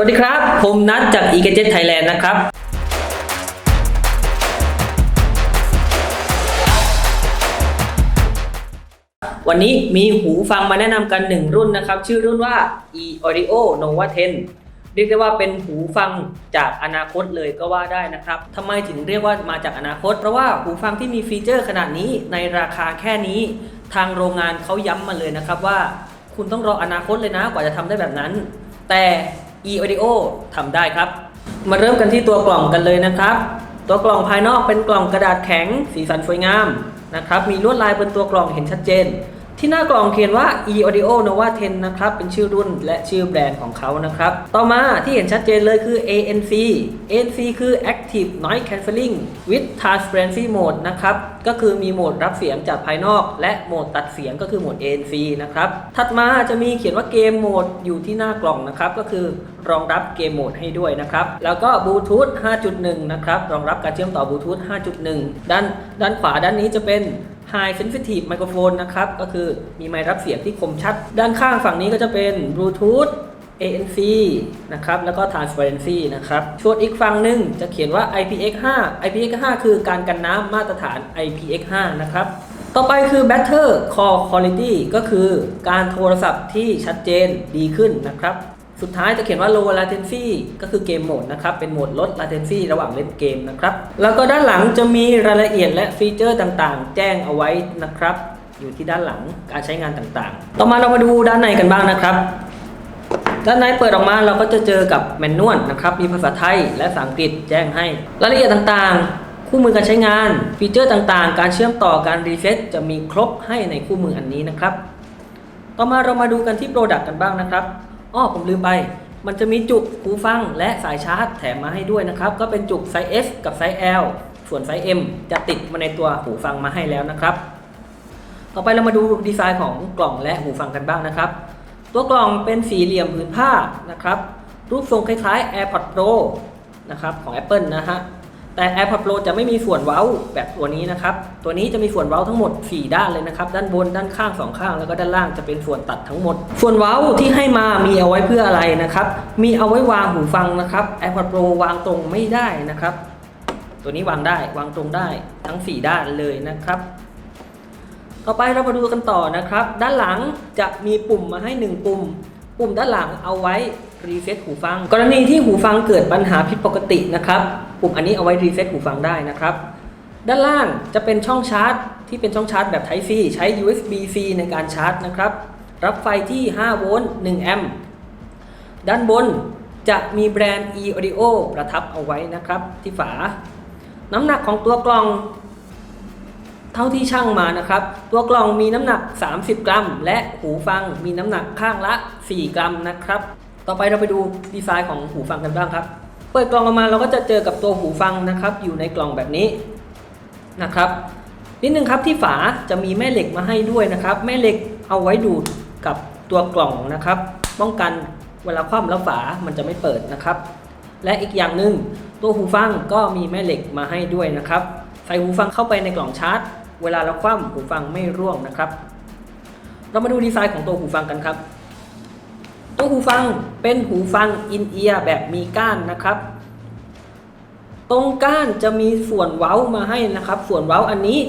สวัสดีครับ ผมนัทจาก e g a d g e t Thailand นะครับ วันนี้มีหูฟังมาแนะนำกันหนึ่งรุ่นนะครับ ชื่อรุ่นว่า e audio nova 10 เรียกได้ว่าเป็นหูฟังจากอนาคตเลยก็ว่าได้นะครับทำไมถึงเรียกว่ามาจากอนาคต เพราะว่าหูฟังที่มีฟีเจอร์ขนาดนี้ในราคาแค่นี้ ทางโรงงานเขาย้ำมาเลยนะครับว่า คุณต้องรออนาคตเลยนะกว่าจะทำได้แบบนั้น แต่ e audio ทำได้ครับ มาเริ่มกันที่ตัวกล่องกันเลยนะครับ ตัวกล่องภายนอกเป็นกล่องกระดาษแข็ง สีสันสวยงามนะครับ มีลวดลายบนตัวกล่องเห็นชัดเจน ที่หน้ากล่องเขียนว่า e audio nova 10 นะครับ เป็นชื่อรุ่นและชื่อแบรนด์ของเขานะครับ ต่อมาที่เห็นชัดเจนเลยคือ ANC ANC คือ active noise cancelling with transparency mode นะครับ ก็คือมีโหมดรับเสียงจากภายนอก และโหมดตัดเสียงก็คือโหมด ANC นะครับ ถัดมาจะมีเขียนว่าเกมโหมดอยู่ที่หน้ากล่องนะครับ ก็คือรองรับเกมโหมดให้ด้วยนะครับ แล้วก็บลูทูธ5.1 นะครับ รองรับการเชื่อมต่อบลูทูธ5.1 ด้านด้านขวาด้านนี้จะเป็น High Sensitive Microphone นะครับ ก็คือมีไมค์รับเสียงที่คมชัด ด้านข้างฝั่งนี้ก็จะเป็น Bluetooth ANC นะครับ แล้วก็ Transparency นะครับส่วนอีกฝั่งหนึ่งจะเขียนว่า IPX5 IPX5 คือการกันน้ำมาตรฐาน IPX5 นะครับ ต่อไปคือ Better Call Quality ก็คือการโทรศัพท์ที่ชัดเจนดีขึ้นนะครับ สุดท้ายจะเขียนว่า low latency ก็คือเกมโหมดนะครับ เป็นโหมดลด latency ระหว่างเล่นเกมนะครับ แล้วก็ด้านหลังจะมีรายละเอียดและฟีเจอร์ต่างๆ แจ้งเอาไว้นะครับ อยู่ที่ด้านหลังการใช้งานต่างๆ ต่อมาเรามาดูด้านในกันบ้างนะครับ ด้านในเปิดออกมาเราก็จะเจอกับแมนนวลนะครับ มีภาษาไทยและภาษาอังกฤษแจ้งให้ รายละเอียดต่างๆคู่มือการใช้งาน ฟีเจอร์ต่างๆ การเชื่อมต่อการรีเซ็ตจะมีครบให้ในคู่มืออันนี้นะครับ ต่อมาเรามาดูกันที่โปรดักต์กันบ้างนะครับ อ้อผมลืมไป มันจะมีจุกหูฟังและสายชาร์จแถมมาให้ด้วยนะครับ ก็เป็นจุกไซส์ S กับไซส์ L ส่วนไซส์ M จะติดมาในตัวหูฟังมาให้แล้วนะครับ ต่อไปเรามาดูดีไซน์ของกล่องและหูฟังกันบ้างนะครับ ตัวกล่องเป็นสี่เหลี่ยมผืนผ้านะครับ รูปทรงคล้ายๆ AirPods Pro นะครับของ Apple นะฮะ แต่ AirPods Pro จะไม่มีส่วนเว้าแบบตัวนี้นะครับ ตัวนี้จะมีส่วนเว้าทั้งหมด 4 ด้านเลยนะครับ ด้านบน ด้านข้าง 2 ข้าง แล้วก็ด้านล่างจะเป็นส่วนตัดทั้งหมด ส่วนเว้าที่ให้มามีเอาไว้เพื่ออะไรนะครับ มีเอาไว้วางหูฟังนะครับ AirPods Pro วางตรงไม่ได้นะครับ ตัวนี้วางได้ วางตรงได้ ทั้ง 4 ด้านเลยนะครับ ต่อไปเรามาดูกันต่อนะครับ ด้านหลังจะมีปุ่มมาให้ 1 ปุ่ม ปุ่มด้านหลังเอาไว้รีเซ็ตหูฟัง กรณีที่หูฟังเกิดปัญหาผิดปกตินะครับ ปุ่มอันนี้เอาไว้รีเซ็ตหูฟังได้นะครับ ด้านล่างจะเป็นช่องชาร์จ ที่เป็นช่องชาร์จแบบ Type C ใช้ USB-C ในการชาร์จนะครับ รับไฟที่ 5 โวลต์ 1 แอมป์ด้านบนจะมีแบรนด์ e audio ประทับเอาไว้นะครับ ที่ฝา น้ำหนักของตัวกล่อง เท่าที่ช่างมานะครับ ตัวกล่องมีน้ำหนัก 30 กรัม และหูฟังมีน้ำหนักข้างละ 4 กรัมนะครับ ต่อไปเราไปดูดีไซน์ของหูฟังกันบ้างครับ เปิดกล่องออกมาเราก็จะเจอกับตัวหูฟังนะครับ อยู่ในกล่องแบบนี้นะครับนิดนึงครับที่ฝาจะมีแม่เหล็กมาให้ด้วยนะครับ แม่เหล็กเอาไว้ดูดกับตัวกล่องนะครับ ป้องกันเวลาคว่ำแล้วฝามันจะไม่เปิดนะครับ และอีกอย่างหนึ่งตัวหูฟังก็มีแม่เหล็กมาให้ด้วยนะครับ ใส่หูฟังเข้าไปในกล่องชาร์จ เวลาเราคว่ำหูฟังไม่ร่วงนะครับ เรามาดูดีไซน์ของตัวหูฟังกันครับ ตัวหูฟังเป็นหูฟังอินเอียร์แบบมีก้านนะครับ ตรงก้านจะมีส่วนเว้ามาให้นะครับ ส่วนเว้าอันนี้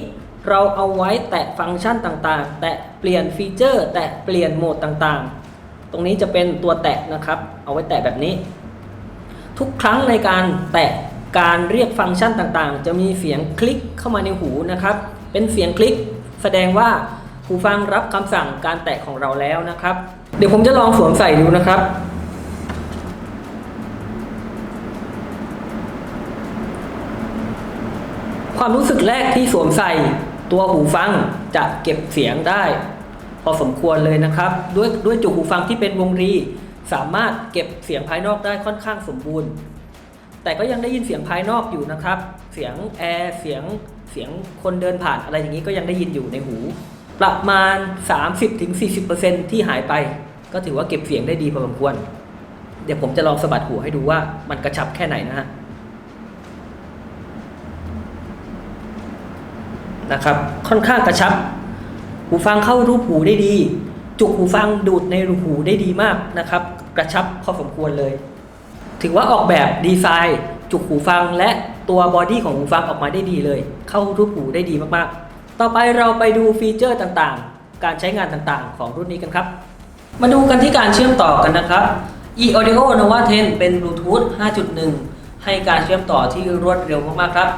เราเอาไว้แตะฟังก์ชันต่างๆ แตะเปลี่ยนฟีเจอร์ แตะเปลี่ยนโหมดต่างๆ ตรงนี้จะเป็นตัวแตะนะครับ เอาไว้แตะแบบนี้ ทุกครั้งในการแตะการเรียกฟังก์ชันต่างๆ จะมีเสียงคลิกเข้ามาในหูนะครับ เป็นเสียงคลิกแสดงว่าหูฟังรับคำสั่งการแตะของเราแล้วนะครับ เดี๋ยวผมจะลองสวมใส่ดูนะครับ ความรู้สึกแรกที่สวมใส่ตัวหูฟังจะเก็บเสียงได้ พอสมควรเลยนะครับ ด้วยด้วยจุกหูฟังที่เป็นวงรี สามารถเก็บเสียงภายนอกได้ค่อนข้างสมบูรณ์ แต่ก็ยังได้ยินเสียงภายนอกอยู่นะครับ เสียงแอร์เสียง เสียงคนเดินผ่านอะไรอย่างนี้ก็ยังได้ยินอยู่ในหู ประมาณ 30-40%ที่หายไป ก็ถือว่าเก็บเสียงได้ดีพอสมควร เดี๋ยวผมจะลองสะบัดหูให้ดูว่ามันกระชับแค่ไหนนะฮะนะครับ ค่อนข้างกระชับ หูฟังเข้ารูปหูได้ดี จุกหูฟังดูดในรูหูได้ดีมากนะครับ กระชับพอสมควรเลย ถือว่าออกแบบดีไซน์ จุกหูฟังและ ตัวบอดี้ของหูฟังออกมาได้ดีเลย เข้ารูปหูได้ดีมากๆ ต่อไปเราไปดูฟีเจอร์ต่างๆ การใช้งานต่างๆ ของรุ่นนี้กันครับ มาดูกันที่การเชื่อมต่อกันนะครับ eAudio Nova 10 เป็นบลูทูธ5.1 ให้การเชื่อมต่อที่รวดเร็วมากๆครับ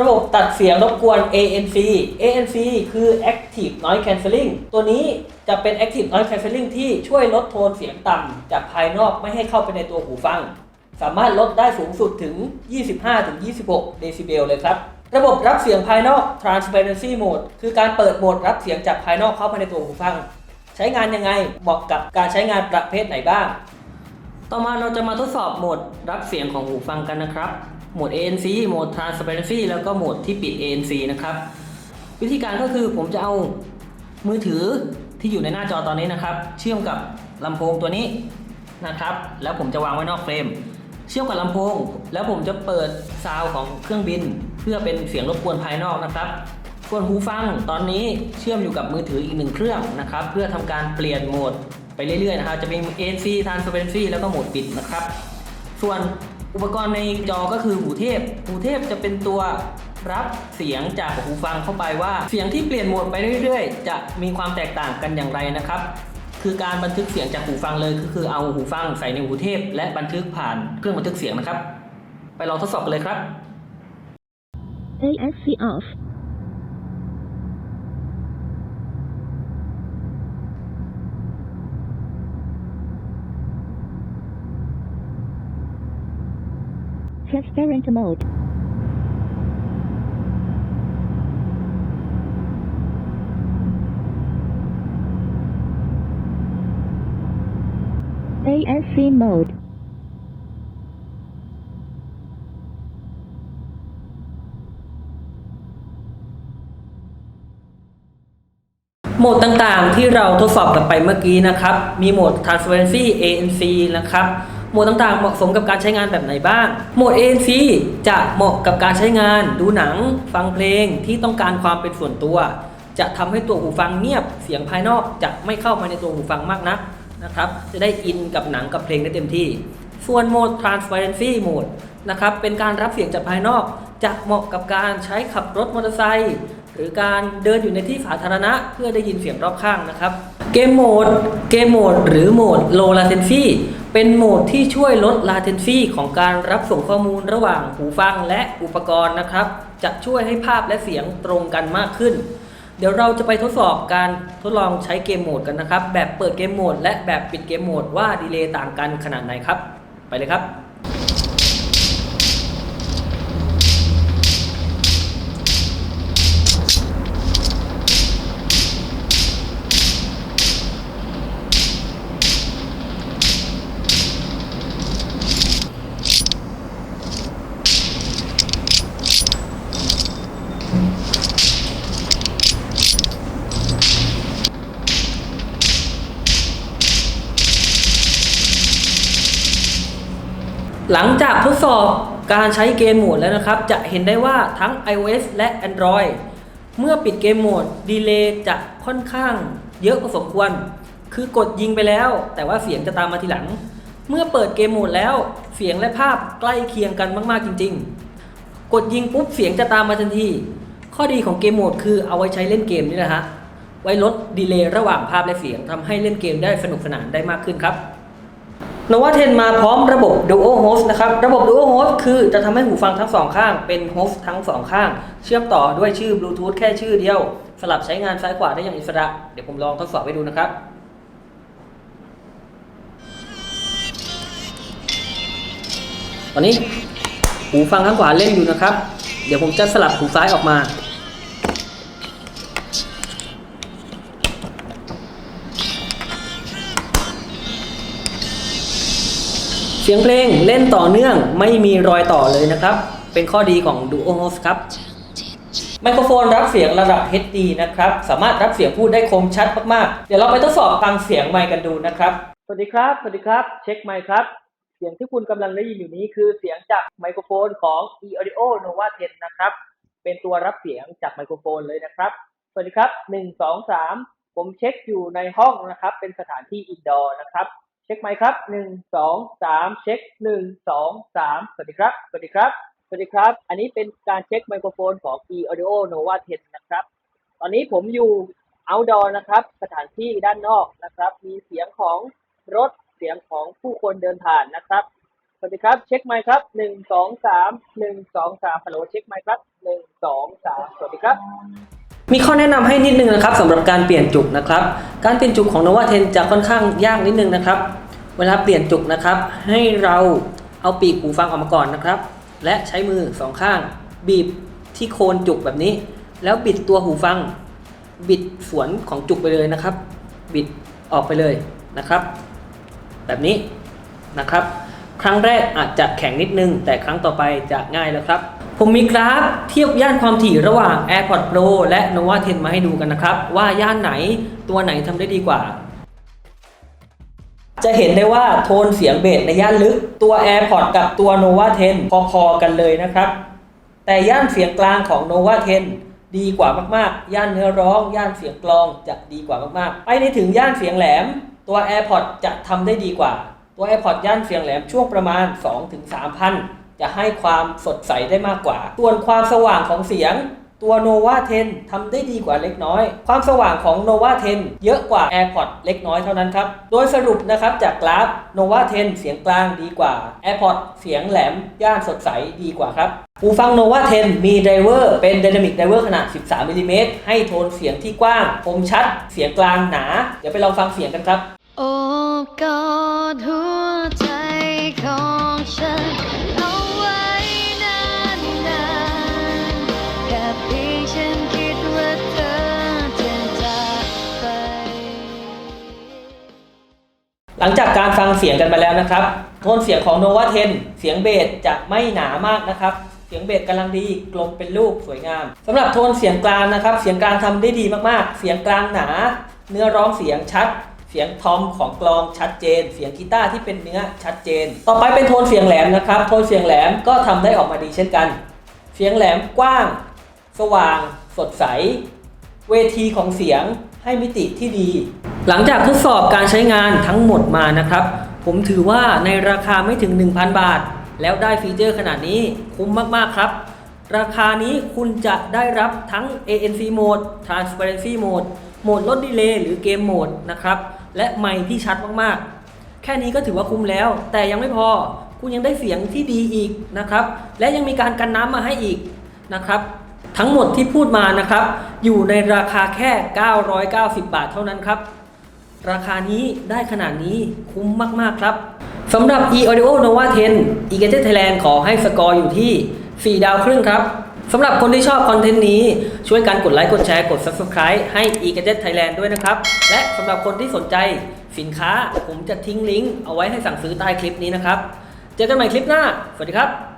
ระบบตัดเสียงรบกวน ANC ANC คือ Active Noise Cancelling ตัวนี้จะเป็น Active Noise Cancelling ที่ช่วยลดโทนเสียงต่ำจากภายนอกไม่ให้เข้าไปในตัวหูฟัง สามารถลดได้สูงสุดถึง 25-26 เดซิเบลเลยครับ ระบบรับเสียงภายนอก Transparency Mode คือการเปิดโหมดรับเสียงจากภายนอกเข้าไปในตัวหูฟัง ใช้งานยังไงเหมาะกับการใช้งานประเภทไหนบ้าง ต่อมาเราจะมาทดสอบโหมดรับเสียงของหูฟังกันนะครับ โหมด ANC โหมด Transparency แล้วก็โหมดที่ปิด ANC นะครับ วิธีการก็คือผมจะเอามือถือที่อยู่ในหน้าจอตอนนี้นะครับ เชื่อมกับลำโพงตัวนี้นะครับ แล้วผมจะวางไว้นอกเฟรม เชื่อมกับลำโพง แล้วผมจะเปิดซาวของเครื่องบิน เพื่อเป็นเสียงรบกวนภายนอกนะครับส่วนหูฟังตอนนี้เชื่อมอยู่กับมือถืออีกหนึ่งเครื่องนะครับ เพื่อทำการเปลี่ยนโหมดไปเรื่อยๆนะครับ จะเป็น ANC Transparency แล้วก็โหมดปิดนะครับ ส่วน อุปกรณ์ในจอก็คือหูเทพ หูเทพจะเป็นตัวรับเสียงจากหูฟังเข้าไปว่า เสียงที่เปลี่ยนโหมดไปเรื่อยๆ จะมีความแตกต่างกันอย่างไรนะครับ คือการบันทึกเสียงจากหูฟังเลยก็คือเอาหูฟังใส่ในหูเทพ และบันทึกผ่านเครื่องบันทึกเสียงนะครับ ไปลองทดสอบกันเลยครับ ASC off. Transparent mode. ASC mode. โหมดต่างๆที่เราทดสอบกันไปเมื่อกี้นะครับ มีโหมด Transparency ANC นะครับ โหมดต่างๆ เหมาะสมกับการใช้งานแบบไหนบ้าง โหมด ANC จะเหมาะกับการใช้งาน ดูหนัง ฟังเพลงที่ต้องการความเป็นส่วนตัว จะทำให้ตัวหูฟังเงียบ เสียงภายนอกจะไม่เข้ามาในตัวหูฟังมากนักนะครับ จะได้อินกับหนังกับเพลงได้เต็มที่ ส่วนโหมด Transparency Mode นะครับ เป็นการรับเสียงจากภายนอก จะเหมาะกับการใช้ขับรถมอเตอร์ไซค์ หรือการเดินอยู่ในที่สาธารณะเพื่อได้ยินเสียงรอบข้างนะครับเกมโหมดเกมโหมดหรือโหมด Low Latency เป็นโหมดที่ช่วยลด latency ของการรับส่งข้อมูลระหว่างหูฟังและอุปกรณ์นะครับ จะช่วยให้ภาพและเสียงตรงกันมากขึ้น เดี๋ยวเราจะไปทดสอบการทดลองใช้เกมโหมดกันนะครับ แบบเปิดเกมโหมดและแบบปิดเกมโหมดว่าดีเลย์ต่างกันขนาดไหนครับ ไปเลยครับ หลังจากทดสอบการใช้เกมโหมดแล้วนะครับ จะเห็นได้ว่าทั้ง iOS และ Android เมื่อปิดเกมโหมดดีเลย์จะค่อนข้างเยอะพอสมควร คือกดยิงไปแล้ว แต่ว่าเสียงจะตามมาทีหลัง เมื่อเปิดเกมโหมดแล้วเสียงและภาพใกล้เคียงกันมากๆจริง ๆ กดยิงปุ๊บเสียงจะตามมาทันที ข้อดีของเกมโหมดคือเอาไว้ใช้เล่นเกมนี่แหละฮะไว้ลดดีเลย์ระหว่างภาพและเสียงทำให้เล่นเกมได้สนุกสนานได้มากขึ้นครับ n o v a 10มาพร้อมระบบ Dual Host นะครับ ระบบ Dual Host คือจะทำให้หูฟังทั้งสองข้างเป็นโฮสต์ทั้งสองข้าง เชื่อมต่อด้วยชื่อบลูทูธแค่ชื่อเดียว สลับใช้งานซ้ายขวาได้อย่างอิสระ เดี๋ยวผมลองทดสอบให้ดูนะครับตอนนี้หูฟังข้างขวาเล่นอยู่นะครับ เดี๋ยวผมจะสลับหูซ้ายออกมา สียงเพลงเล่นต่อเนื่องไม่มีรอยต่อเลยนะครับ เป็นข้อดีของ Duo Host ครับไมโครโฟนรับเสียงระดับ HD นะครับ สามารถรับเสียงพูดได้คมชัดมากๆ เดี๋ยวเราไปทดสอบฟังเสียงไมค์กันดูนะครับ สวัสดีครับ สวัสดีครับ เช็คไมค์ครับ เสียงที่คุณกำลังได้ยินอยู่นี้คือเสียงจากไมโครโฟนของ e-audio nova 10 นะครับ เป็นตัวรับเสียงจากไมโครโฟนเลยนะครับ สวัสดีครับหนึ่งสองสามผมเช็คอยู่ในห้องนะครับ เป็นสถานที่อินดอร์นะครับ ช็คไหมครับหนึ่งสองสามเช็คหนึ่งสองสามสวัสดีครับสวัสดีครับสวัสดีครับ อันนี้เป็นการเช็คไมโครโฟนของ e-audio nova 10 นะครับ ตอนนี้ผมอยู่ outdoor นะครับ สถานที่ด้านนอกนะครับ มีเสียงของรถเสียงของผู้คนเดินผ่านนะครับ สวัสดีครับ เช็คไหมครับหนึ่งสองสามหนึ่งสองสามฮัลโหลเช็คไหมครับหนึ่งสองสามสวัสดีครับมีข้อแนะนำให้นิดนึงนะครับสำหรับการเปลี่ยนจุกนะครับ การเปลี่ยนจุกของ Nova 10จะค่อนข้างยากนิดนึงนะครับ เวลาเปลี่ยนจุกนะครับ ให้เราเอาปีกหูฟังออกมาก่อนนะครับ และใช้มือสองข้าง บีบที่โคนจุกแบบนี้ แล้วบิดตัวหูฟัง บิดสวนของจุกไปเลยนะครับ บิดออกไปเลยนะครับ แบบนี้นะครับ ครั้งแรกอาจจะแข็งนิดนึง แต่ครั้งต่อไปจะง่ายแล้วครับ ผมมีกราฟเทียบย่านความถี่ระหว่าง AirPods Pro และ Nova 10 มาให้ดูกันนะครับ ว่าย่านไหนตัวไหนทำได้ดีกว่า จะเห็นได้ว่าโทนเสียงเบสในย่านลึกตัว AirPods กับตัว Nova 10 พอๆกันเลยนะครับ แต่ย่านเสียงกลางของ Nova 10 ดีกว่ามากๆ ย่านเนื้อร้อง ย่านเสียงกลองจะดีกว่ามากๆ ไปในถึงย่านเสียงแหลม ตัว AirPods จะทำได้ดีกว่า ตัว AirPods ย่านเสียงแหลมช่วงประมาณ 2-3,000จะให้ความสดใสได้มากกว่า ส่วนความสว่างของเสียง ตัว Nova 10ทำได้ดีกว่าเล็กน้อย ความสว่างของ Nova 10 เยอะกว่า AirPods เล็กน้อยเท่านั้นครับ โดยสรุปนะครับจากกราฟ Nova 10 เสียงกลางดีกว่า AirPods เสียงแหลม ย่านสดใสดีกว่าครับหูฟัง Nova 10 มีไดเวอร์เป็น Dynamic Driver ขนาด 13มิลลิเมตรให้โทนเสียงที่กว้าง คมชัด เสียงกลางหนา เดี๋ยวไปลองฟังเสียงกันครับ โอบกอดหัวใจ หลังจากการฟังเสียงกันมาแล้วนะครับ โทนเสียงของ Nova 10 เสียงเบสจะไม่หนามากนะครับ เสียงเบสกำลังดีกลมเป็นลูกสวยงาม สำหรับโทนเสียงกลางนะครับ เสียงกลางทำได้ดีมากๆ เสียงกลางหนา เนื้อร้องเสียงชัด เสียงทอมของกลองชัดเจน เสียงกีตาร์ที่เป็นเนื้อชัดเจน ต่อไปเป็นโทนเสียงแหลมนะครับ โทนเสียงแหลมก็ทำได้ออกมาดีเช่นกัน เสียงแหลมกว้าง สว่าง สดใส เวทีของเสียงให้มิติที่ดี หลังจากทดสอบการใช้งานทั้งหมดมานะครับ ผมถือว่าในราคาไม่ถึง 1,000 บาท แล้วได้ฟีเจอร์ขนาดนี้คุ้มมาก ๆ ครับ ราคานี้คุณจะได้รับทั้ง ANC Mode Transparency Mode โหมดลดดีเลย์หรือเกมโหมดนะครับ และไมค์ที่ชัดมากๆ แค่นี้ก็ถือว่าคุ้มแล้ว แต่ยังไม่พอคุณยังได้เสียงที่ดีอีกนะครับ และยังมีการกันน้ำมาให้อีกนะครับทั้งหมดที่พูดมานะครับ อยู่ในราคาแค่ 990 บาทเท่านั้นครับ ราคานี้ได้ขนาดนี้คุ้มมากๆครับสำหรับ e-audio nova 10 e g a d g e t Thailand ขอให้สกอร์อยู่ที่ 4 ดาวครึ่งครับสำหรับคนที่ชอบคอนเทนต์นี้ ช่วยกันกดไลค์ กดแชร์ กด Subscribe ให้ e g a d g e t Thailand ด้วยนะครับ และสำหรับคนที่สนใจสินค้าผมจะทิ้งลิงก์เอาไว้ให้สั่งซื้อใต้คลิปนี้นะครับ เจอกันใหม่คลิปหน้า สวัสดีครับ